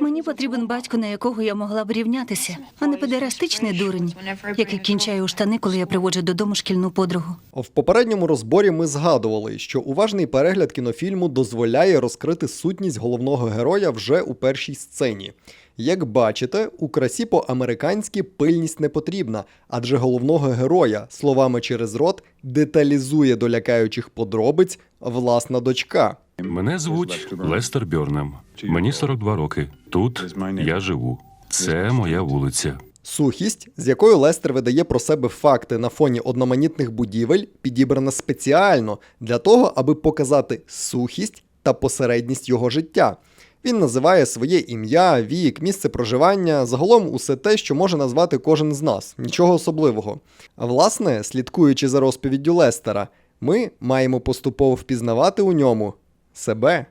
Мені потрібен батько, на якого я могла б рівнятися, а не педерастичний дурень, який кінчає у штани, коли я приводжу додому шкільну подругу. В попередньому розборі ми згадували, що уважний перегляд кінофільму дозволяє розкрити сутність головного героя вже у першій сцені. Як бачите, у красі по-американськи пильність не потрібна, адже головного героя словами через рот деталізує до лякаючих подробиць власна дочка. Мене звуть Лестер Бьорнем. Мені 42 роки. Тут я живу. Це моя вулиця. Сухість, з якою Лестер видає про себе факти на фоні одноманітних будівель, підібрана спеціально для того, аби показати сухість та посередність його життя. Він називає своє ім'я, вік, місце проживання, загалом усе те, що може назвати кожен з нас, нічого особливого. А власне, слідкуючи за розповіддю Лестера, ми маємо поступово впізнавати у ньому себе.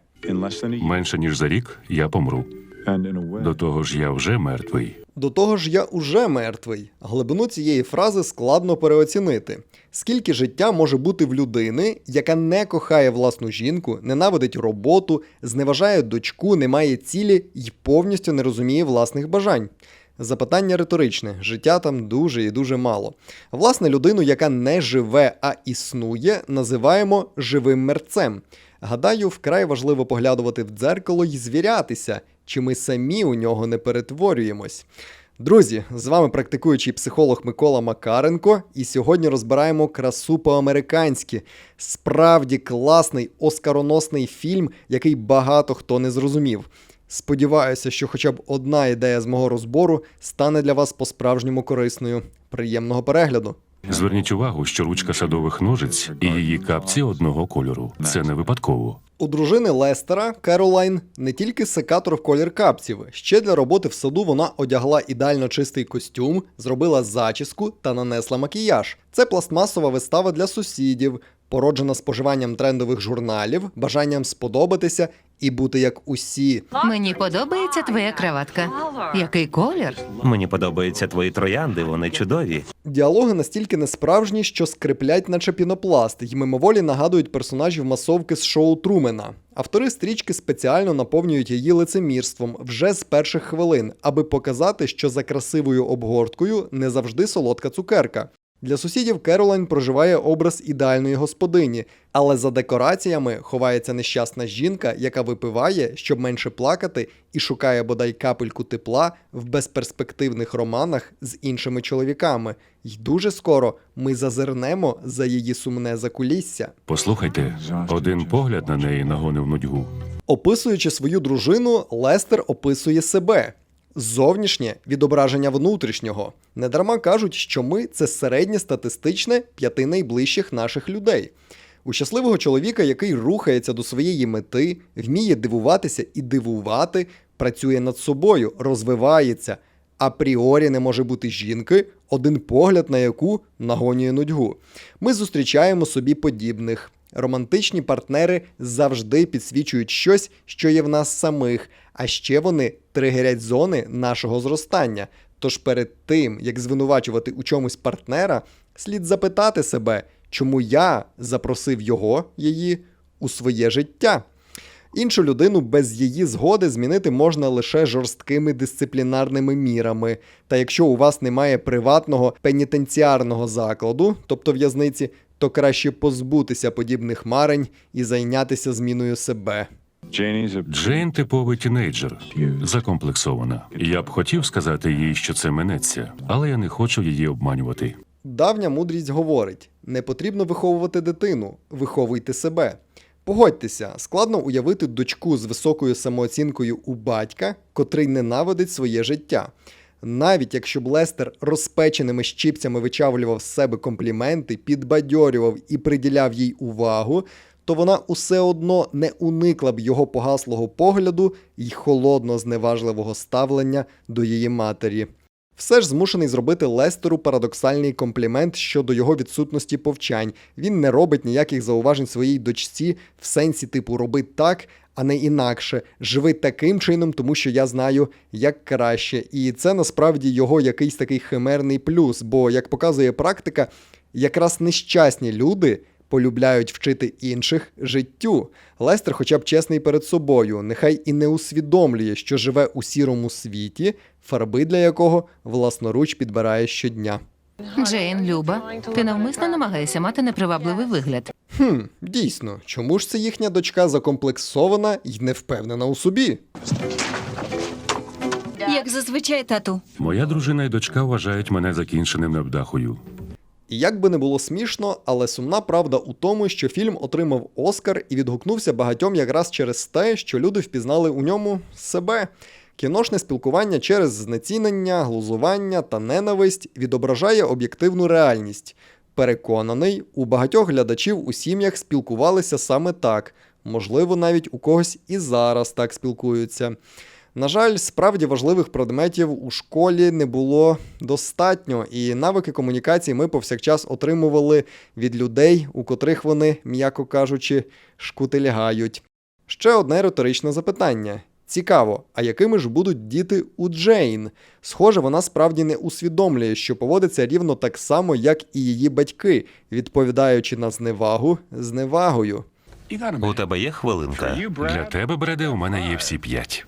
Менше ніж за рік я помру. До того ж, я вже мертвий. До того ж, я уже мертвий. Глибину цієї фрази складно переоцінити. Скільки життя може бути в людини, яка не кохає власну жінку, ненавидить роботу, зневажає дочку, не має цілі і повністю не розуміє власних бажань? Запитання риторичне, життя там дуже і дуже мало. Власне, людину, яка не живе, а існує, називаємо живим мерцем. Гадаю, вкрай важливо поглядувати в дзеркало і звірятися, чи ми самі у нього не перетворюємось. Друзі, з вами практикуючий психолог Микола Макаренко, і сьогодні розбираємо красу по-американськи. Справді класний оскароносний фільм, який багато хто не зрозумів. Сподіваюся, що хоча б одна ідея з мого розбору стане для вас по-справжньому корисною. Приємного перегляду! Зверніть увагу, що ручка садових ножиць і її капці одного кольору. Це не випадково. У дружини Лестера Керолайн не тільки секатор в колір капців. Ще для роботи в саду вона одягла ідеально чистий костюм, зробила зачіску та нанесла макіяж. Це пластмасова вистава для сусідів, породжена споживанням трендових журналів, бажанням сподобатися і бути як усі. Мені подобається твоя краватка. Який колір? Мені подобаються твої троянди, вони чудові. Діалоги настільки несправжні, що скриплять, наче пінопласт, й мимоволі нагадують персонажів масовки з шоу Трумена. Автори стрічки спеціально наповнюють її лицемірством вже з перших хвилин, аби показати, що за красивою обгорткою не завжди солодка цукерка. Для сусідів Керолайн проживає образ ідеальної господині, але за декораціями ховається нещасна жінка, яка випиває, щоб менше плакати, і шукає бодай капельку тепла в безперспективних романах з іншими чоловіками. І дуже скоро ми зазирнемо за її сумне закулісся. Послухайте, один погляд на неї нагонив нудьгу. Описуючи свою дружину, Лестер описує себе. Зовнішнє відображення внутрішнього. Недарма кажуть, що ми це середньостатистичне п'яти найближчих наших людей. У щасливого чоловіка, який рухається до своєї мети, вміє дивуватися і дивувати, працює над собою, розвивається. Апріорі не може бути жінки, один погляд на яку нагонює нудьгу. Ми зустрічаємо собі подібних. Романтичні партнери завжди підсвічують щось, що є в нас самих, а ще вони тригерять зони нашого зростання. Тож перед тим, як звинувачувати у чомусь партнера, слід запитати себе, чому я запросив його, її у своє життя. Іншу людину без її згоди змінити можна лише жорсткими дисциплінарними мірами. Та якщо у вас немає приватного пенітенціарного закладу, тобто в'язниці, то краще позбутися подібних марень і зайнятися зміною себе. Джейн типовий тінейджер, закомплексована. Я б хотів сказати їй, що це минеться, але я не хочу її обманювати. Давня мудрість говорить: не потрібно виховувати дитину, виховуйте себе. Погодьтеся, складно уявити дочку з високою самооцінкою у батька, котрий ненавидить своє життя. Навіть якщо б Лестер розпеченими щипцями вичавлював з себе компліменти, підбадьорював і приділяв їй увагу, то вона усе одно не уникла б його погаслого погляду й холодно зневажливого ставлення до її матері. Все ж змушений зробити Лестеру парадоксальний комплімент щодо його відсутності повчань. Він не робить ніяких зауважень своїй дочці в сенсі типу роби так, а не інакше. Живи таким чином, тому що я знаю, як краще. І це насправді його якийсь такий химерний плюс. Бо, як показує практика, якраз нещасні люди полюбляють вчити інших життю. Лестер, хоча б чесний перед собою, нехай і не усвідомлює, що живе у сірому світі, фарби для якого власноруч підбирає щодня. Джейн, Люба, ти навмисно намагаєшся мати непривабливий вигляд. Хм, дійсно, чому ж це їхня дочка закомплексована і не впевнена у собі? Як зазвичай, тату. Моя дружина і дочка вважають мене закінченим невдахою. І як би не було смішно, але сумна правда у тому, що фільм отримав Оскар і відгукнувся багатьом якраз через те, що люди впізнали у ньому себе. Кіношне спілкування через знецінення, глузування та ненависть відображає об'єктивну реальність. Переконаний, у багатьох глядачів у сім'ях спілкувалися саме так, можливо, навіть у когось і зараз так спілкуються. На жаль, справді важливих предметів у школі не було достатньо, і навики комунікації ми повсякчас отримували від людей, у котрих вони, м'яко кажучи, шкутильгають. Ще одне риторичне запитання. Цікаво, а якими ж будуть діти у Джейн? Схоже, вона справді не усвідомлює, що поводиться рівно так само, як і її батьки, відповідаючи на зневагу зневагою. У тебе є хвилинка? Для тебе, Бреде, у мене є всі п'ять.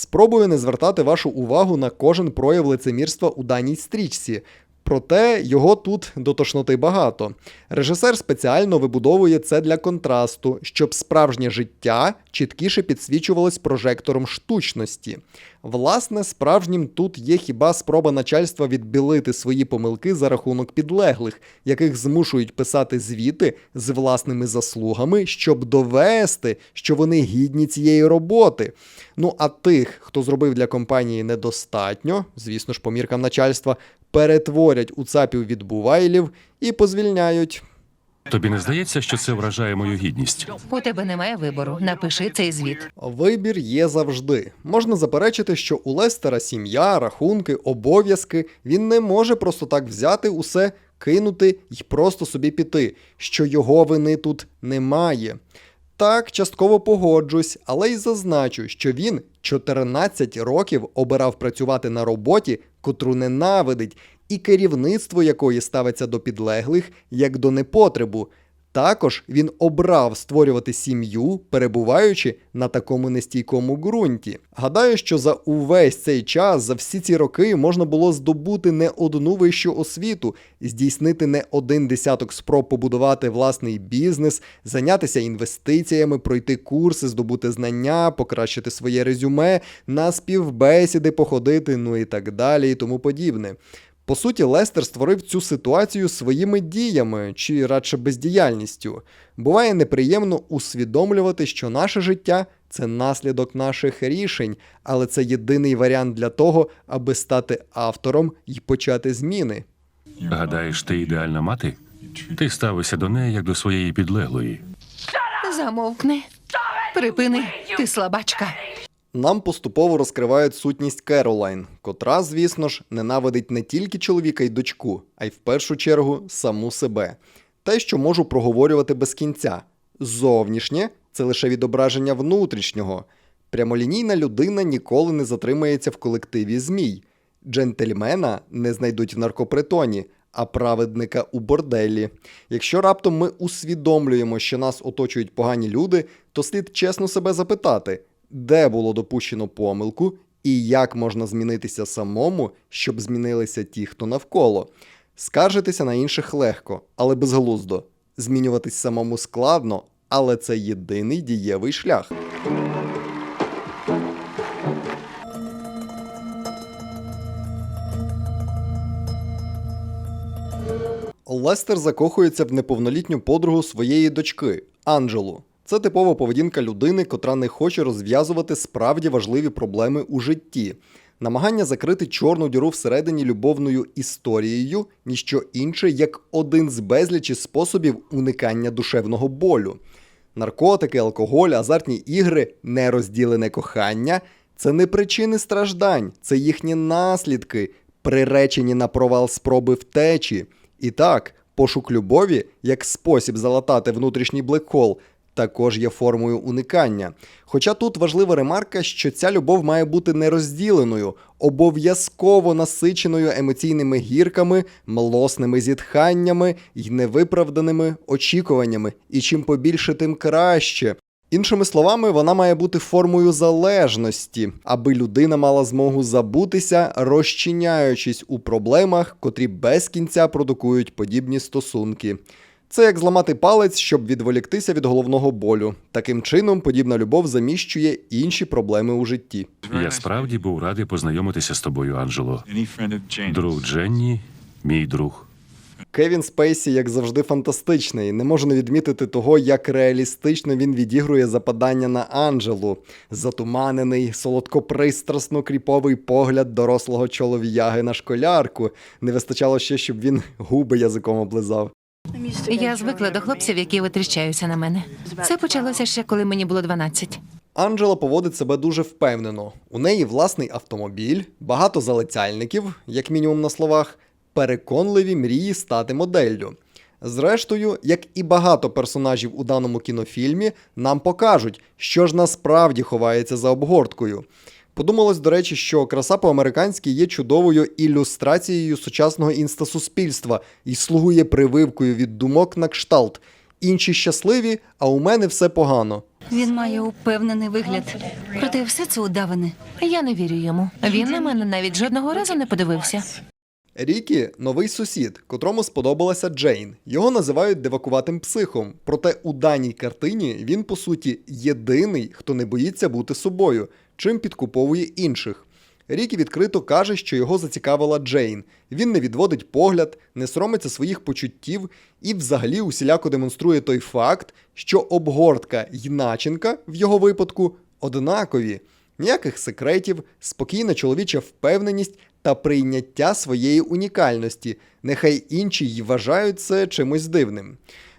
Спробую не звертати вашу увагу на кожен прояв лицемірства у даній стрічці. Проте його тут до тошноти багато. Режисер спеціально вибудовує це для контрасту, щоб справжнє життя чіткіше підсвічувалось прожектором штучності. Власне, справжнім тут є хіба спроба начальства відбілити свої помилки за рахунок підлеглих, яких змушують писати звіти з власними заслугами, щоб довести, що вони гідні цієї роботи. Ну а тих, хто зробив для компанії недостатньо, звісно ж, по міркам начальства, перетворять у цапів відбувайлів і позвільняють. Тобі не здається, що це вражає мою гідність? У тебе немає вибору. Напиши цей звіт. Вибір є завжди. Можна заперечити, що у Лестера сім'я, рахунки, обов'язки. Він не може просто так взяти усе, кинути і просто собі піти, що його вини тут немає. Так, частково погоджусь, але й зазначу, що він 14 років обирав працювати на роботі, котру ненавидить, і керівництво якої ставиться до підлеглих як до непотребу. Також він обрав створювати сім'ю, перебуваючи на такому нестійкому ґрунті. Гадаю, що за увесь цей час, за всі ці роки, можна було здобути не одну вищу освіту, здійснити не один десяток спроб побудувати власний бізнес, зайнятися інвестиціями, пройти курси, здобути знання, покращити своє резюме, на співбесіди походити, ну і так далі, і тому подібне. По суті, Лестер створив цю ситуацію своїми діями чи радше бездіяльністю. Буває неприємно усвідомлювати, що наше життя це наслідок наших рішень, але це єдиний варіант для того, аби стати автором і почати зміни. Гадаєш, ти ідеальна мати? Ти ставишся до неї як до своєї підлеглої. Замовкни. Припини, ти слабачка. Нам поступово розкривають сутність Керолайн, котра, звісно ж, ненавидить не тільки чоловіка й дочку, а й в першу чергу саму себе. Те, що можу проговорювати без кінця. Зовнішнє це лише відображення внутрішнього. Прямолінійна людина ніколи не затримається в колективі змій. Джентльмена не знайдуть в наркопритоні, а праведника у борделі. Якщо раптом ми усвідомлюємо, що нас оточують погані люди, то слід чесно себе запитати, де було допущено помилку і як можна змінитися самому, щоб змінилися ті, хто навколо. Скаржитися на інших легко, але безглуздо. Змінюватись самому складно, але це єдиний дієвий шлях. Лестер закохується в неповнолітню подругу своєї дочки Анджелу. Це типова поведінка людини, котра не хоче розв'язувати справді важливі проблеми у житті. Намагання закрити чорну діру всередині любовною історією ніщо інше, як один з безлічі способів уникання душевного болю. Наркотики, алкоголь, азартні ігри, нерозділене кохання це не причини страждань, це їхні наслідки, приречені на провал спроби втечі. І так, пошук любові як спосіб залатати внутрішній блекхол також є формою уникання. Хоча тут важлива ремарка, що ця любов має бути нерозділеною, обов'язково насиченою емоційними гірками, млосними зітханнями й невиправданими очікуваннями. І чим побільше, тим краще. Іншими словами, вона має бути формою залежності, аби людина мала змогу забутися, розчиняючись у проблемах, котрі без кінця продукують подібні стосунки. Це як зламати палець, щоб відволіктися від головного болю. Таким чином, подібна любов заміщує інші проблеми у житті. Я справді був радий познайомитися з тобою, Анджело. Друг Дженні, мій друг. Кевін Спейсі, як завжди, фантастичний. Не можу не відмітити того, як реалістично він відігрує западання на Анджелу. Затуманений, солодкопристрасно кріповий погляд дорослого чолов'яги на школярку. Не вистачало ще, щоб він губи язиком облизав. Я звикла до хлопців, які витріщаються на мене. Це почалося ще коли мені було 12. Анджела поводить себе дуже впевнено. У неї власний автомобіль, багато залицяльників, як мінімум на словах, переконливі мрії стати моделлю. Зрештою, як і багато персонажів у даному кінофільмі, нам покажуть, що ж насправді ховається за обгорткою. Подумалось, до речі, що краса по-американськи є чудовою ілюстрацією сучасного інстасуспільства і слугує прививкою від думок на кшталт. Інші щасливі, а у мене все погано. Він має упевнений вигляд. Проте все це удаване. Я не вірю йому. Він на мене навіть жодного разу не подивився. Рікі новий сусід, котрому сподобалася Джейн. Його називають девакуватим психом. Проте у даній картині він, по суті, єдиний, хто не боїться бути собою, чим підкуповує інших. Рікі відкрито каже, що його зацікавила Джейн. Він не відводить погляд, не соромиться своїх почуттів і взагалі усіляко демонструє той факт, що обгортка й начинка в його випадку однакові. Ніяких секретів, спокійна чоловіча впевненість та прийняття своєї унікальності. Нехай інші й вважають це чимось дивним.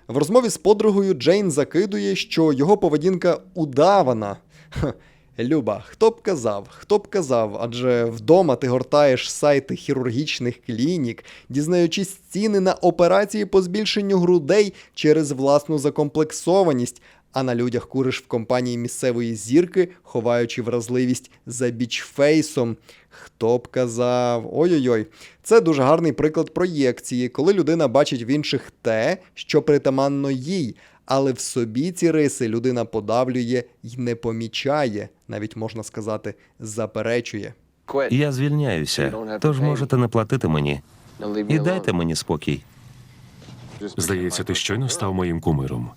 В розмові з подругою Джейн закидує, що його поведінка удавана. Ха, Люба, хто б казав, хто б казав, адже вдома ти гортаєш сайти хірургічних клінік, дізнаючись ціни на операції по збільшенню грудей через власну закомплексованість, а на людях куриш в компанії місцевої зірки, ховаючи вразливість за бічфейсом. Хто б казав? Ой-ой-ой. Це дуже гарний приклад проєкції, коли людина бачить в інших те, що притаманно їй, але в собі ці риси людина подавлює й не помічає, навіть можна сказати, заперечує. Я звільняюся, тож можете не платити мені. І дайте мені спокій. Здається, ти щойно став моїм кумиром.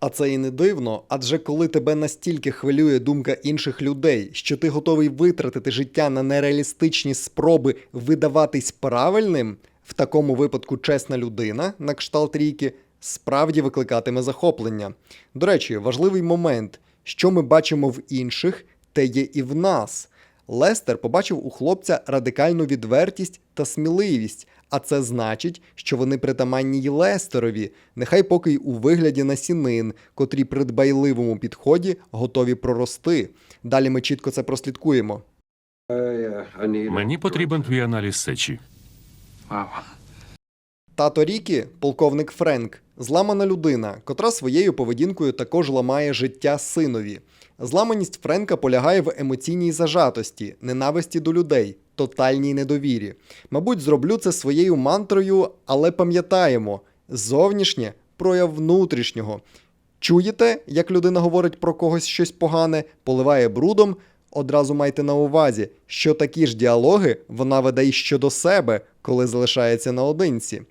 А це і не дивно, адже коли тебе настільки хвилює думка інших людей, що ти готовий витратити життя на нереалістичні спроби видаватись правильним, в такому випадку чесна людина, на кшталт ріки, справді викликатиме захоплення. До речі, важливий момент, що ми бачимо в інших, те є і в нас. Лестер побачив у хлопця радикальну відвертість та сміливість, а це значить, що вони притаманні й Лестерові, нехай поки й у вигляді насінин, котрі при дбайливому підході готові прорости. Далі ми чітко це прослідкуємо. Мені потрібен твій аналіз сечі. Тато Рікі, полковник Френк, зламана людина, котра своєю поведінкою також ламає життя синові. Зламаність Френка полягає в емоційній зажатості, ненависті до людей, тотальній недовірі. Мабуть, зроблю це своєю мантрою, але пам'ятаємо: зовнішнє прояв внутрішнього. Чуєте, як людина говорить про когось щось погане, поливає брудом? Одразу майте на увазі, що такі ж діалоги вона веде й щодо себе, коли залишається наодинці.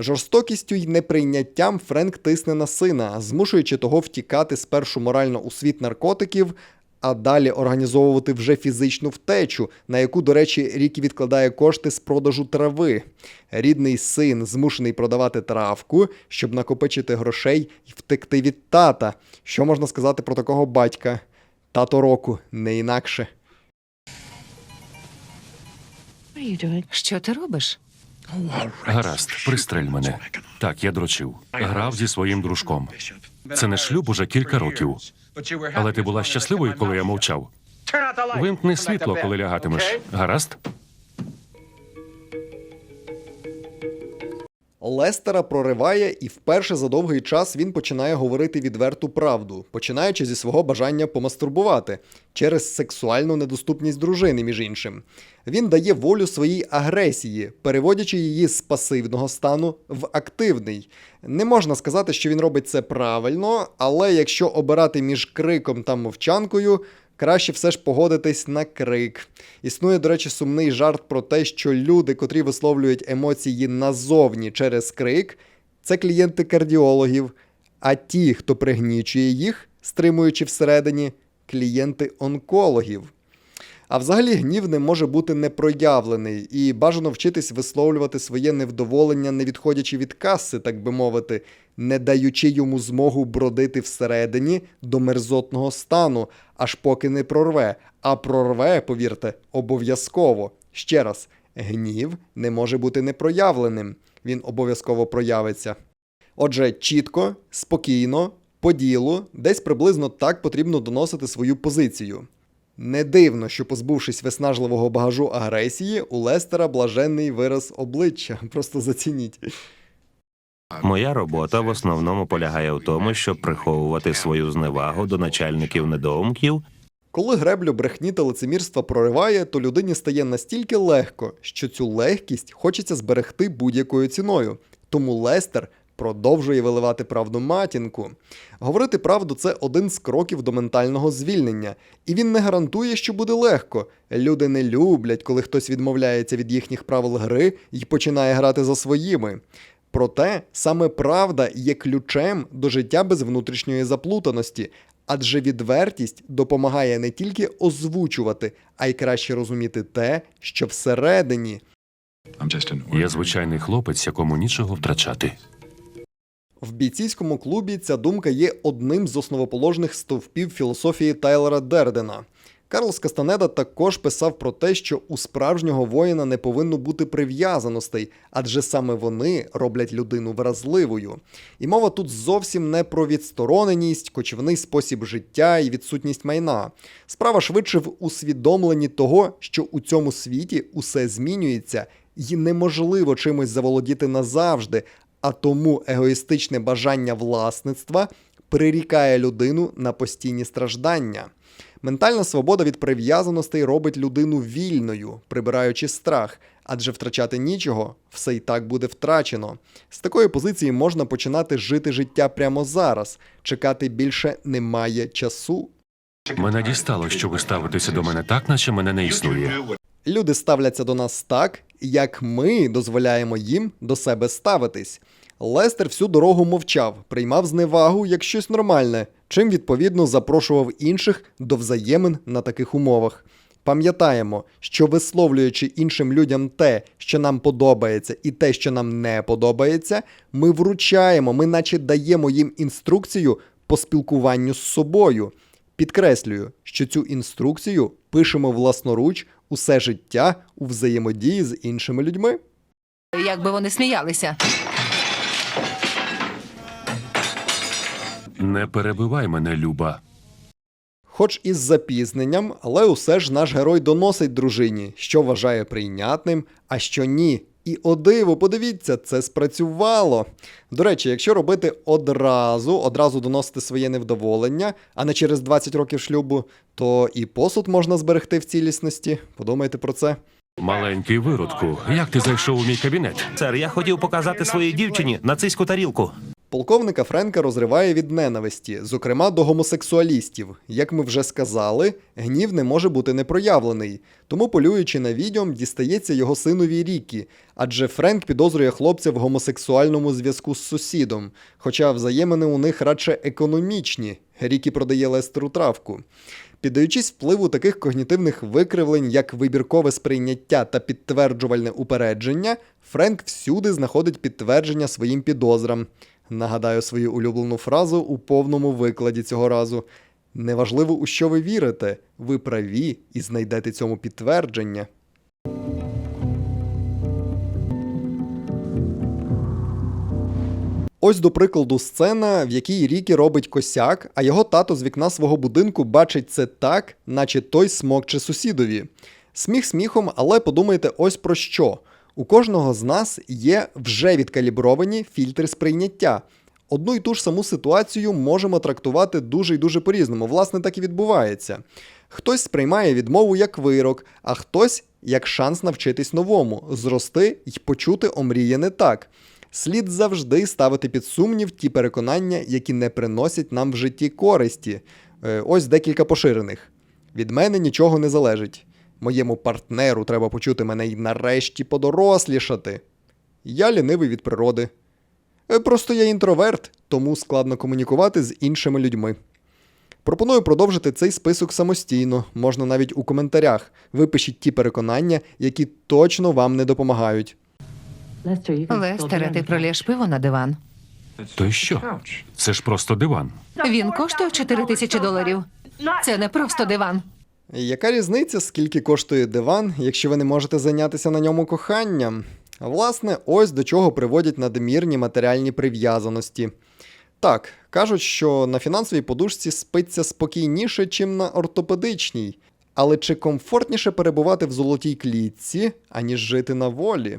Жорстокістю й неприйняттям Френк тисне на сина, змушуючи того втікати спершу морально у світ наркотиків, а далі організовувати вже фізичну втечу, на яку, до речі, Рікі відкладає кошти з продажу трави. Рідний син змушений продавати травку, щоб накопичити грошей і втекти від тата. Що можна сказати про такого батька? Тато року, не інакше. Що ти робиш? Гаразд, пристрель мене. Так, я дрочив. Грав зі своїм дружком. Це не шлюб уже кілька років. Але ти була щасливою, коли я мовчав. Вимкни світло, коли лягатимеш. Гаразд? Лестера прориває, і вперше за довгий час він починає говорити відверту правду, починаючи зі свого бажання помастурбувати через сексуальну недоступність дружини, між іншим. Він дає волю своїй агресії, переводячи її з пасивного стану в активний. Не можна сказати, що він робить це правильно, але якщо обирати між криком та мовчанкою, краще все ж погодитись на крик. Існує, до речі, сумний жарт про те, що люди, котрі висловлюють емоції назовні через крик, це клієнти кардіологів, а ті, хто пригнічує їх, стримуючи всередині, клієнти онкологів. А взагалі гнів не може бути непроявлений, і бажано вчитись висловлювати своє невдоволення, не відходячи від каси, так би мовити, не даючи йому змогу бродити всередині до мерзотного стану, аж поки не прорве. А прорве, повірте, обов'язково. Ще раз, гнів не може бути непроявленим. Він обов'язково проявиться. Отже, чітко, спокійно, по ділу, десь приблизно так потрібно доносити свою позицію. Не дивно, що позбувшись виснажливого багажу агресії, у Лестера блаженний вираз обличчя. Просто зацініть. Моя робота в основному полягає в тому, щоб приховувати свою зневагу до начальників недоумків Коли греблю брехні та лицемірства прориває, то людині стає настільки легко, що цю легкість хочеться зберегти будь-якою ціною. Тому Лестер продовжує виливати правду матінку. Говорити правду це один з кроків до ментального звільнення, і він не гарантує, що буде легко. Люди не люблять, коли хтось відмовляється від їхніх правил гри і починає грати за своїми. Проте саме правда є ключем до життя без внутрішньої заплутаності, адже відвертість допомагає не тільки озвучувати, а й краще розуміти те, що всередині. Я звичайний хлопець, якому нічого втрачати. В бійцівському клубі ця думка є одним з основоположних стовпів філософії Тайлера Дердена. Карлос Кастанеда також писав про те, що у справжнього воїна не повинно бути прив'язаностей, адже саме вони роблять людину вразливою. І мова тут зовсім не про відстороненість, кочівний спосіб життя і відсутність майна. Справа швидше в усвідомленні того, що у цьому світі усе змінюється, і неможливо чимось заволодіти назавжди, а тому егоїстичне бажання власництва прирікає людину на постійні страждання. Ментальна свобода від прив'язаностей робить людину вільною, прибираючи страх, адже втрачати нічого все і так буде втрачено. З такої позиції можна починати жити життя прямо зараз. Чекати більше немає часу. Мене дістало, що ви ставитеся до мене так, наче мене не існує. Люди ставляться до нас так, як ми дозволяємо їм до себе ставитись. Лестер всю дорогу мовчав, приймав зневагу як щось нормальне, чим відповідно запрошував інших до взаємин на таких умовах. Пам'ятаємо, що висловлюючи іншим людям те, що нам подобається, і те, що нам не подобається, ми вручаємо, ми наче даємо їм інструкцію по спілкуванню з собою. Підкреслюю, що цю інструкцію пишемо власноруч усе життя у взаємодії з іншими людьми. Як би вони сміялися. Не перебивай мене, Люба. Хоч із запізненням, але усе ж наш герой доносить дружині, що вважає прийнятним, а що ні. І о диво, подивіться, це спрацювало. До речі, якщо робити одразу, одразу доносити своє невдоволення, а не через 20 років шлюбу, то і посуд можна зберегти в цілісності. Подумайте про це. Маленький виродку, як ти зайшов у мій кабінет? Сер, я хотів показати своїй дівчині нацистську тарілку. Полковника Френка розриває від ненависті, зокрема до гомосексуалістів. Як ми вже сказали, гнів не може бути непроявлений, тому полюючи на відьом, дістається його синові Рікі, адже Френк підозрює хлопця в гомосексуальному зв'язку з сусідом, хоча взаємини у них радше економічні. Рікі продає Лестеру травку. Піддаючись впливу таких когнітивних викривлень, як вибіркове сприйняття та підтверджувальне упередження, Френк всюди знаходить підтвердження своїм підозрам. Нагадаю свою улюблену фразу у повному викладі цього разу. Неважливо, у що ви вірите, ви праві і знайдете цьому підтвердження. Ось до прикладу сцена, в якій Рікі робить косяк, а його тато з вікна свого будинку бачить це так, наче той смокче сусідові. Сміх сміхом, але подумайте ось про що. У кожного з нас є вже відкалібровані фільтри сприйняття. Одну і ту ж саму ситуацію можемо трактувати дуже і дуже по-різному. Власне, так і відбувається. Хтось сприймає відмову як вирок, а хтось як шанс навчитись новому, зрости й почути омріяне так. Слід завжди ставити під сумнів ті переконання, які не приносять нам в житті користі. Е, Ось декілька поширених. Від мене нічого не залежить. Моєму партнеру треба почути мене й нарешті подорослішати. Я лінивий від природи. Е, Просто я інтроверт, тому складно комунікувати з іншими людьми. Пропоную продовжити цей список самостійно, можна навіть у коментарях. Випишіть ті переконання, які точно вам не допомагають. Лестере, ти пролєш пиво на диван. То й що? Це ж просто диван. Він коштує 4 тисячі доларів. Це не просто диван. Яка різниця, скільки коштує диван, якщо ви не можете зайнятися на ньому коханням? Власне, ось до чого приводять надмірні матеріальні прив'язаності. Так, кажуть, що на фінансовій подушці спиться спокійніше, чим на ортопедичній. Але чи комфортніше перебувати в золотій клітці, аніж жити на волі?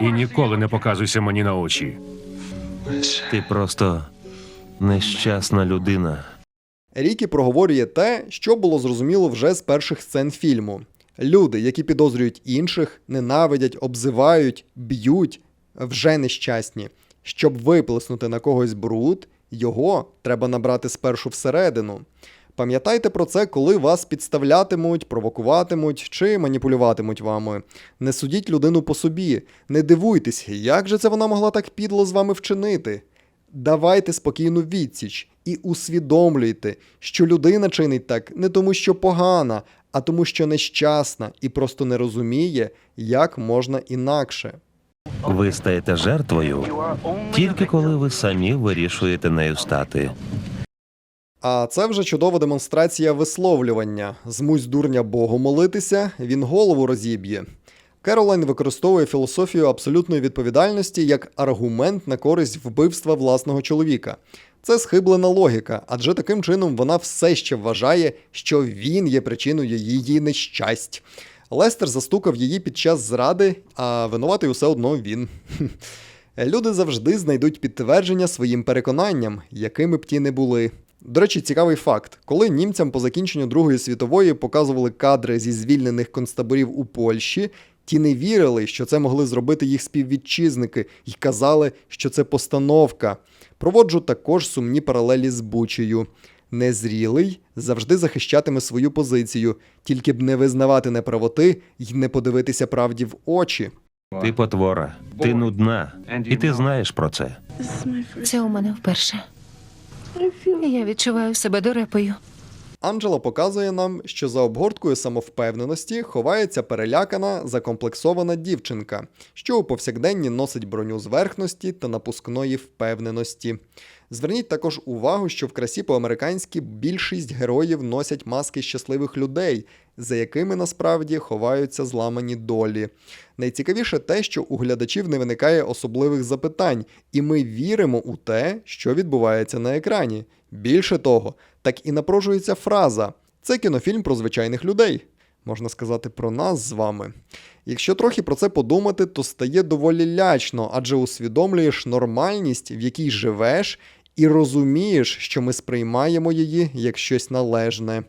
І ніколи не показуйся мені на очі. Ти просто нещасна людина. Рікі проговорює те, що було зрозуміло вже з перших сцен фільму. Люди, які підозрюють інших, ненавидять, обзивають, б'ють, вже нещасні. Щоб виплеснути на когось бруд, його треба набрати спершу всередину. Пам'ятайте про це, коли вас підставлятимуть, провокуватимуть чи маніпулюватимуть вами. Не судіть людину по собі, не дивуйтесь, як же це вона могла так підло з вами вчинити. Давайте спокійну відсіч і усвідомлюйте, що людина чинить так не тому, що погана, а тому, що нещасна і просто не розуміє, як можна інакше. Ви стаєте жертвою тільки коли ви самі вирішуєте нею стати. А це вже чудова демонстрація висловлювання. Змусь дурня Богу молитися, він голову розіб'є. Керолайн використовує філософію абсолютної відповідальності як аргумент на користь вбивства власного чоловіка. Це схиблена логіка, адже таким чином вона все ще вважає, що він є причиною її нещасть. Лестер застукав її під час зради, а винуватий усе одно він. Люди завжди знайдуть підтвердження своїм переконанням, якими б ті не були. До речі, цікавий факт: коли німцям по закінченню Другої світової показували кадри зі звільнених концтаборів у Польщі, ті не вірили, що це могли зробити їх співвітчизники, і казали, що це постановка. Проводжу також сумні паралелі з Бучею. Незрілий завжди захищатиме свою позицію, тільки б не визнавати неправоти й не подивитися правді в очі. Ти потвора, ти нудна, і ти знаєш про це. Це у мене вперше. Я відчуваю себе дурепою. Анджела показує нам, що за обгорткою самовпевненості ховається перелякана, закомплексована дівчинка, що у повсякденні носить броню зверхності та напускної впевненості. Зверніть також увагу, що в красі по-американськи більшість героїв носять маски щасливих людей, за якими насправді ховаються зламані долі. Найцікавіше те, що у глядачів не виникає особливих запитань, і ми віримо у те, що відбувається на екрані. Більше того, так і напружується фраза: це кінофільм про звичайних людей. Можна сказати про нас з вами. Якщо трохи про це подумати, то стає доволі лячно, адже усвідомлюєш нормальність, в якій живеш, і розумієш, що ми сприймаємо її як щось належне.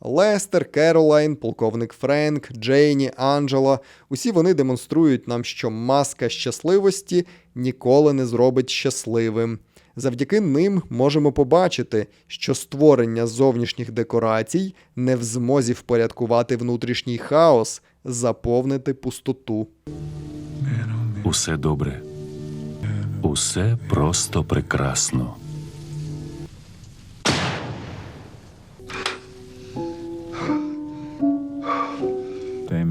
Лестер, Керолайн, полковник Френк, Джейні, Анджела усі вони демонструють нам, що маска щасливості ніколи не зробить щасливим. Завдяки ним можемо побачити, що створення зовнішніх декорацій не в змозі впорядкувати внутрішній хаос, заповнити пустоту. Усе добре. Усе просто прекрасно.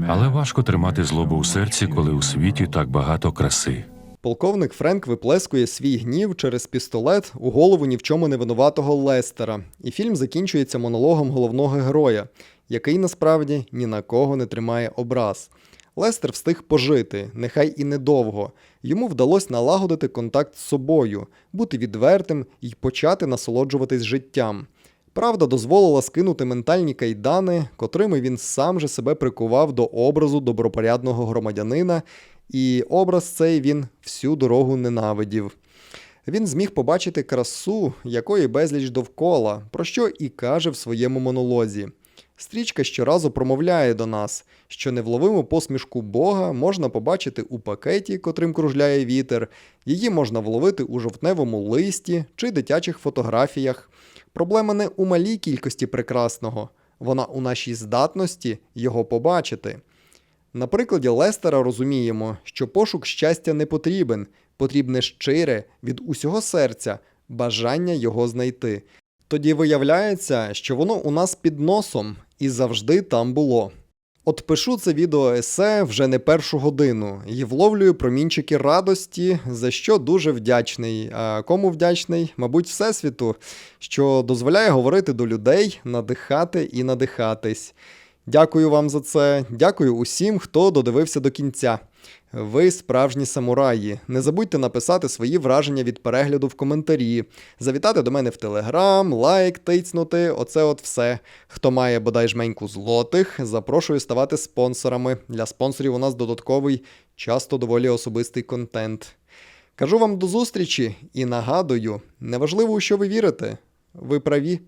Але важко тримати злобу у серці, коли у світі так багато краси. Полковник Френк виплескує свій гнів через пістолет у голову ні в чому не винуватого Лестера, і фільм закінчується монологом головного героя, який насправді ні на кого не тримає образ. Лестер встиг пожити, нехай і недовго. Йому вдалося налагодити контакт з собою, бути відвертим і почати насолоджуватись життям. Правда дозволила скинути ментальні кайдани, котрими він сам же себе прикував до образу добропорядного громадянина, і образ цей він всю дорогу ненавидів. Він зміг побачити красу, якої безліч довкола, про що і каже в своєму монолозі. Стрічка щоразу промовляє до нас, що невловиму посмішку Бога можна побачити у пакеті, котрим кружляє вітер, її можна вловити у жовтневому листі чи дитячих фотографіях. Проблема не у малій кількості прекрасного, вона у нашій здатності його побачити. На прикладі Лестера розуміємо, що пошук щастя не потрібен, потрібне щире від усього серця бажання його знайти. Тоді виявляється, що воно у нас під носом і завжди там було. От пишу це відео есе вже не першу годину і вловлюю промінчики радості, за що дуже вдячний. А кому вдячний? Мабуть, Всесвіту, що дозволяє говорити до людей, надихати і надихатись. Дякую вам за це. Дякую усім, хто додивився до кінця. Ви справжні самураї. Не забудьте написати свої враження від перегляду в коментарі, завітати до мене в телеграм, лайк, тицнути. Оце от все. Хто має бодай жменьку злотих, запрошую ставати спонсорами. Для спонсорів у нас додатковий, часто доволі особистий контент. Кажу вам до зустрічі і нагадую: неважливо, у що ви вірите, ви праві.